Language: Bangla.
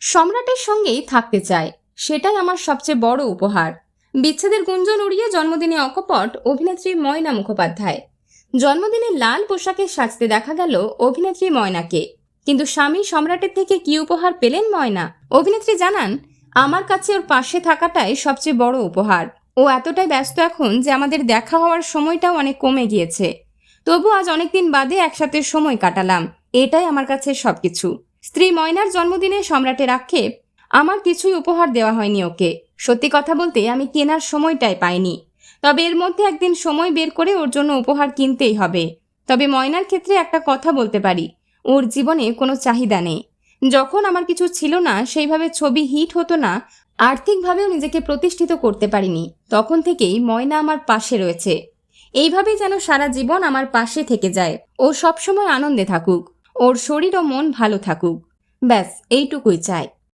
সম্রাটের সঙ্গেই থাকতে চায়। সেটাই আমার সবচেয়ে বড় উপহার। বিচ্ছেদের গুঞ্জন উড়িয়ে জন্মদিনে অকপট অভিনেত্রী ময়না মুখোপাধ্যায়। জন্মদিনে লাল পোশাকে সাজতে দেখা গেল অভিনেত্রী ময়নাকে। কিন্তু স্বামী সম্রাটের থেকে কি উপহার পেলেন ময়না? অভিনেত্রী জানান, আমার কাছে ওর পাশে থাকাটাই সবচেয়ে বড় উপহার। ও এতটাই ব্যস্ত এখন যে আমাদের দেখা হওয়ার সময়টাও অনেক কমে গিয়েছে। তবু আজ অনেকদিন বাদে একসাথে সময় কাটালাম। এটাই আমার কাছে সবকিছু। স্ত্রী ময়নার জন্মদিনে সম্রাটের আক্ষেপ। আমার কিছুই উপহার দেওয়া হয়নি ওকে। সত্যি কথা বলতে আমি কেনার সময়টাই পাইনি। তবে এর মধ্যে একদিন সময় বের করে ওর জন্য উপহার কিনতেই হবে। তবে ময়নার ক্ষেত্রে একটা কথা বলতে পারি। ওর জীবনে কোনো চাহিদা নেই। যখন আমার কিছু ছিল না, সেইভাবে ছবি হিট হতো না, আর্থিকভাবেও নিজেকে প্রতিষ্ঠিত করতে পারিনি। তখন থেকেই ময়না আমার পাশে রয়েছে। এইভাবেই যেন সারা জীবন আমার পাশে থেকে যায়। ও সবসময় আনন্দে থাকুক। ওর শরীর ও মন ভালো থাকুক। ব্যাস এইটুকুই চাই।